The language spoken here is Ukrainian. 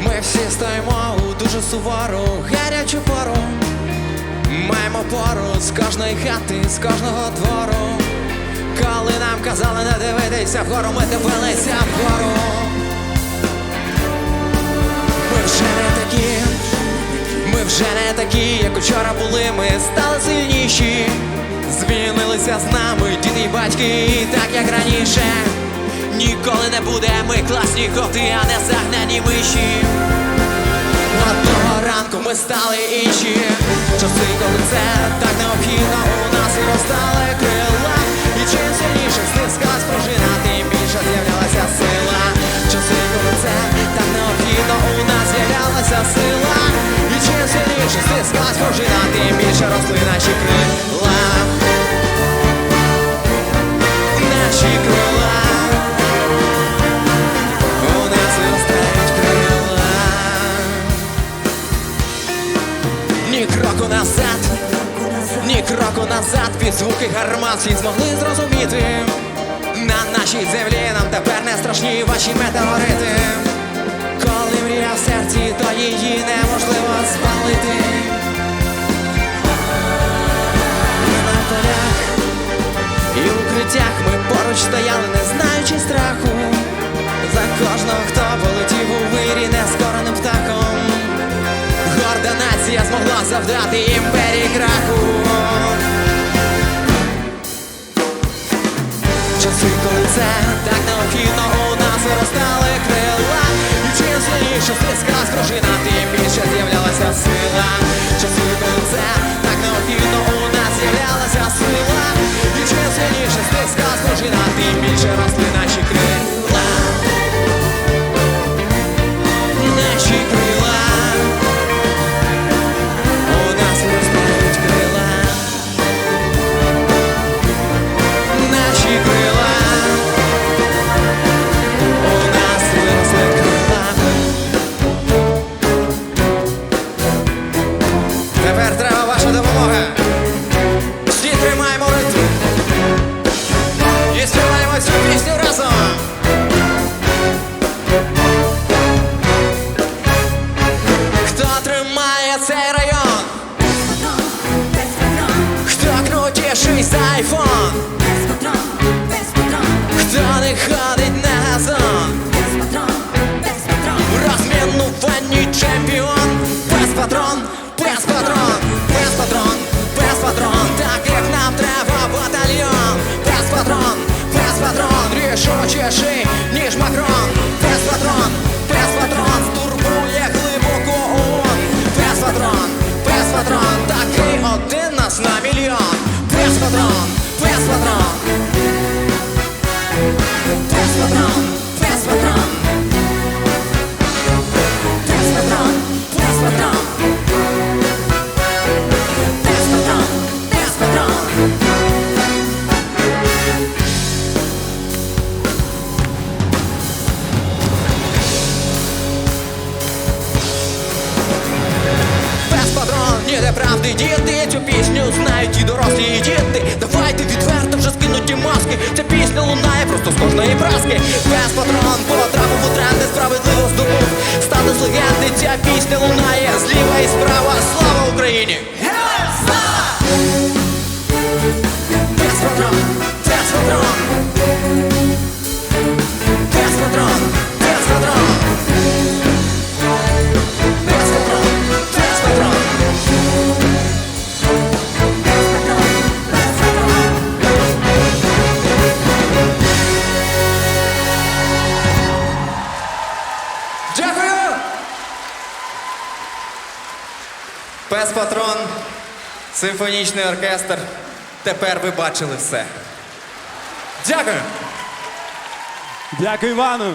Ми всі стоїмо у дуже сувору, гарячу пору. Маємо пору з кожної хати, з кожного двору. Коли нам казали не дивитися вгору, ми дивилися вгору. Ми вже не такі, ми вже не такі, як учора були, ми стали сильніші. Змінилися з нами діти й батьки, так як раніше. Ніколи не буде, ми класні коти, а не загнані миші. Одного ранку ми стали інші. Часи, коли це так необхідно, у нас і розстали крила. І чим сильніше стискалась пружина, тим більше з'являлася сила. Часи, коли це так необхідно, у нас з'являлася сила. І чим сильніше стискалась пружина, тим більше росли наші крила. Наші крила. Назад, ні кроку назад під звуки гармат всі змогли зрозуміти. На нашій землі нам тепер не страшні ваші метеорити. Коли мрія в серці, то її неможливо спалити. І на полях, і укриттях ми поруч стояли, Нація змогла завдати імперії краху. Часи, коли це так необхідно, айфон? Хто не ходить на газон? Розмінувальний чемпіон Без патрон, без патрон, без патрон, без патрон Так як нам треба батальйон Без патрон, без патрон Рішучіший, знають і діти. Давайте відверто вже скинуті маски. Ця пісня лунає просто з кожної праски. Без патрон Пес Патрон, симфонічний оркестр. Тепер ви бачили все. Дякую! Дякую, Івану.